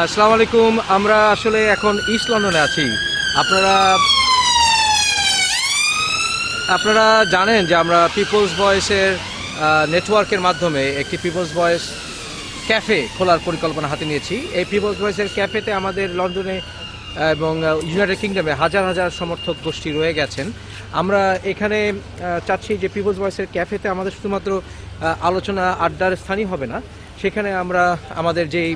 আসসালামু আলাইকুম। আমরা আসলে এখন ইস্ট লন্ডনে আছি। আপনারা আপনারা জানেন যে আমরা পিপলস ভয়েসের নেটওয়ার্কের মাধ্যমে একটি পিপলস ভয়েস ক্যাফে খোলার পরিকল্পনা হাতে নিয়েছি। এই পিপলস ভয়েসের ক্যাফেতে আমাদের লন্ডনে এবং ইউনাইটেড কিংডমে হাজার হাজার সমর্থক গোষ্ঠী রয়ে গেছেন। আমরা এখানে চাচ্ছি যে পিপলস ভয়েসের ক্যাফেতে আমাদের শুধুমাত্র আলোচনা আড্ডার স্থানই হবে না। সেখানে আমরা আমাদের যেই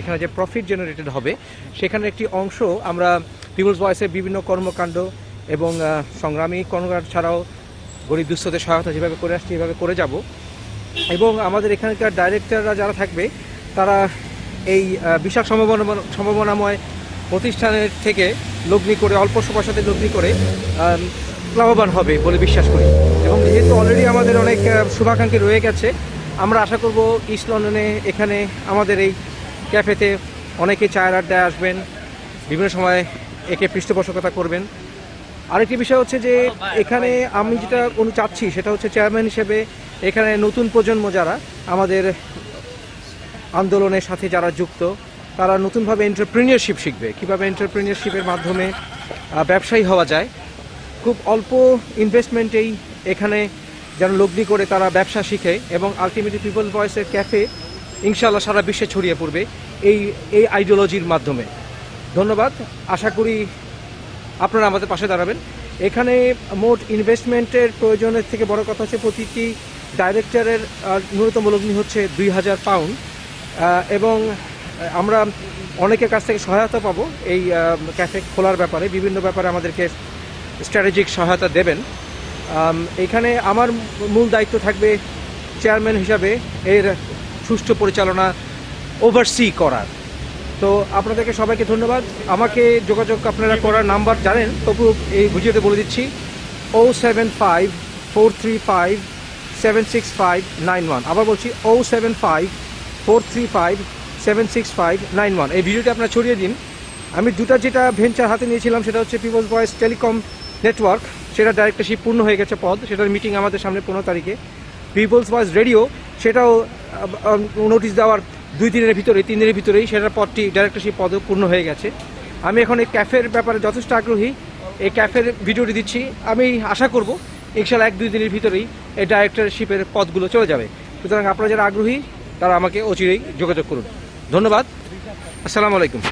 এখানে যে প্রফিট জেনারেটেড হবে, সেখানে একটি অংশ আমরা পিপলস ভয়েসের বিভিন্ন কর্মকাণ্ড এবং সংগ্রামী কর্মকাণ্ড ছাড়াও গরিব দুস্থদের সহায়তা যেভাবে করে আসছি, এভাবে করে যাব। এবং আমাদের এখানকার ডাইরেক্টররা যারা থাকবে, তারা এই বিশাল সম্ভাবনা, সম্ভাবনাময় প্রতিষ্ঠানের থেকে লগ্নি করে, অল্প সময়ের সাথে লগ্নি করে লাভবান হবে বলে বিশ্বাস করি। এবং যেহেতু অলরেডি আমাদের অনেক শুভাকাঙ্ক্ষী রয়ে গেছে আমরা আশা করব ইস্ট লন্ডনে এখানে আমাদের এই ক্যাফেতে অনেকে চায়ের আড্ডায় আসবেন, বিভিন্ন সময় একে পৃষ্ঠপোষকতা করবেন। আরেকটি বিষয় হচ্ছে যে এখানে আমি যেটা অনু চাচ্ছি সেটা হচ্ছে চেয়ারম্যান হিসেবে এখানে নতুন প্রজন্ম যারা, আমাদের আন্দোলনের সাথে যারা যুক্ত, তারা নতুনভাবে এন্টারপ্রিনিয়রশিপ শিখবে। কীভাবে এন্টারপ্রিনিয়রশিপের মাধ্যমে ব্যবসায়ী হওয়া যায়? খুব অল্প ইনভেস্টমেন্টেই এখানে যেন লগ্নি করে তারা ব্যবসা শিখে এবং আলটিমেটলি পিপল ভয়েসের ক্যাফে ইনশাল্লাহ সারা বিশ্বে ছড়িয়ে পড়বে এই এই আইডিওলজির মাধ্যমে। ধন্যবাদ। আশা করি আপনারা আমাদের পাশে দাঁড়াবেন। এখানে মোট ইনভেস্টমেন্টের প্রয়োজনের থেকে বড় কথা হচ্ছে প্রতিটি ডাইরেক্টরের ন্যূনতম লগ্নি হচ্ছে দুই হাজার পাউন্ড এবং আমরা অনেকের কাছ থেকে সহায়তা পাবো এই ক্যাফে খোলার ব্যাপারে। বিভিন্ন ব্যাপারে আমাদেরকে স্ট্র্যাটেজিক সহায়তা দেবেন। এখানে আমার মূল দায়িত্ব থাকবে চেয়ারম্যান হিসাবে এর সুষ্ঠু পরিচালনা ওভারসি করার। তো আপনাদেরকে সবাইকে ধন্যবাদ। আমাকে যোগাযোগ আপনারা করার নাম্বার জানেন, তবু এই ভিডিওতে বলে দিচ্ছি, O seven five four three five seven six five nine one. আবার বলছি, O seven five four three five seven six five nine one. এই ভিডিওটি আপনারা ছড়িয়ে দিন। আমি দুটা যেটা ভেঞ্চার হাতে নিয়েছিলাম, সেটা হচ্ছে পিপলস ভয়েস টেলিকম নেটওয়ার্ক সেটা ডাইরেক্টরশিপ পূর্ণ হয়ে গেছে পদ, সেটার মিটিং আমাদের সামনে পনেরো তারিখে। পিপলস ভয়েস রেডিও সেটাও নোটিশ দেওয়ার দুই দিনের ভিতরে, তিন দিনের ভিতরেই সেটার পদটি ডাইরেক্টরশিপ পদও পূর্ণ হয়ে গেছে। আমি এখন এই ক্যাফের ব্যাপারে যথেষ্ট আগ্রহী। এই ক্যাফের ভিডিওটি দিচ্ছি। আমি আশা করব, ইনশাল্লাহ এক দুই দিনের ভিতরেই এই ডাইরেক্টরশিপের পদগুলো চলে যাবে। সুতরাং আপনারা যারা আগ্রহী, তারা আমাকে অচিরেই যোগাযোগ করুন। ধন্যবাদ। আসসালামু আলাইকুম।